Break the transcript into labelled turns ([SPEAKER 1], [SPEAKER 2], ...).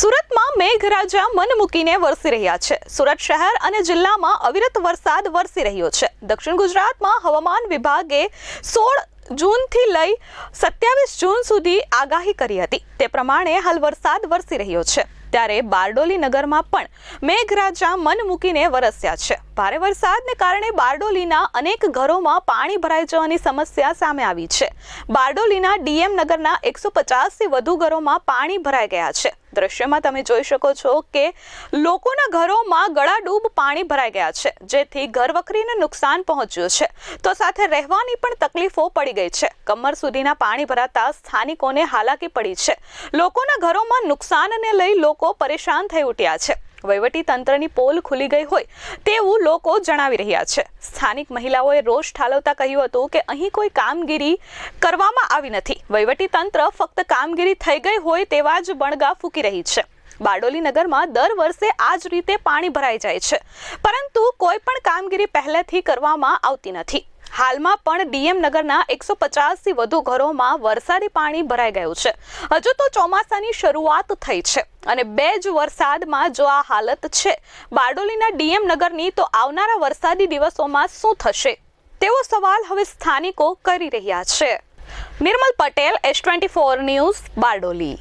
[SPEAKER 1] સુરતમાં મેઘરાજા મન મૂકીને વરસી રહ્યા છે. સુરત શહેર અને જિલ્લામાં અવિરત વરસાદ વરસી રહ્યો છે. દક્ષિણ ગુજરાતમાં હવામાન વિભાગે સોળ જૂનથી લઈ સત્યાવીસ જૂન સુધી આગાહી કરી હતી. તે પ્રમાણે હાલ વરસાદ વરસી રહ્યો છે. ત્યારે બારડોલી નગરમાં પણ મેઘરાજા મન મૂકીને વરસ્યા છે. ભારે વરસાદને કારણે બારડોલીના અનેક ઘરોમાં પાણી ભરાઈ જવાની સમસ્યા સામે આવી છે. બારડોલીના ડીએમ નગરના એકસો પચાસથી વધુ ઘરોમાં પાણી ભરાઈ ગયા છે. દ્રશ્યમાં તમે જોઈ શકો છો કે લોકોના ઘરોમાં ગળાડૂબ પાણી ભરાઈ ગયા છે, જેથી ઘરવખરીને નુકસાન પહોંચ્યું છે. તો સાથે રહેવાની પણ તકલીફો પડી ગઈ છે. કમર સુધીના પાણી ભરાતા સ્થાનિકોને હાલાકી પડી છે. લોકોના ઘરોમાં નુકસાનને લઈ લોકો પરેશાન થઈ ઉઠ્યા છે. વહીવટી તંત્રની પોલ ખુલી ગઈ હોય તેવું લોકો જણાવી રહ્યા છે. સ્થાનિક મહિલાઓએ રોષ ઠાલવતા કહ્યું હતું કે અહીં કોઈ કામગીરી કરવામાં આવી નથી. વહીવટી તંત્ર ફક્ત કામગીરી થઈ ગઈ હોય તેવા જ બણગા ફૂકી રહી છે. બારડોલી નગરમાં દર વર્ષે આ જ રીતે પાણી ભરાઈ જાય છે. પરંતુ કોઈ પણ કામગીરી પહેલેથી કરવામાં આવતી નથી. હાલમાં પણ ડીએમ નગરના એકસો પચાસથી વધુ ઘરોમાં વરસાદી પાણી ભરાઈ ગયું છે. હજુ તો ચોમાસાની શરૂઆત થઈ છે અને બે જ વરસાદમાં જો આ હાલત છે, બારડોલીના ડીએમ નગરની તો આવનારા વરસાદી દિવસોમાં શું થશે? તેવો સવાલ હવે સ્થાનિકો કરી રહ્યા છે. Nirmal Patel, S twenty four news, Bardoli.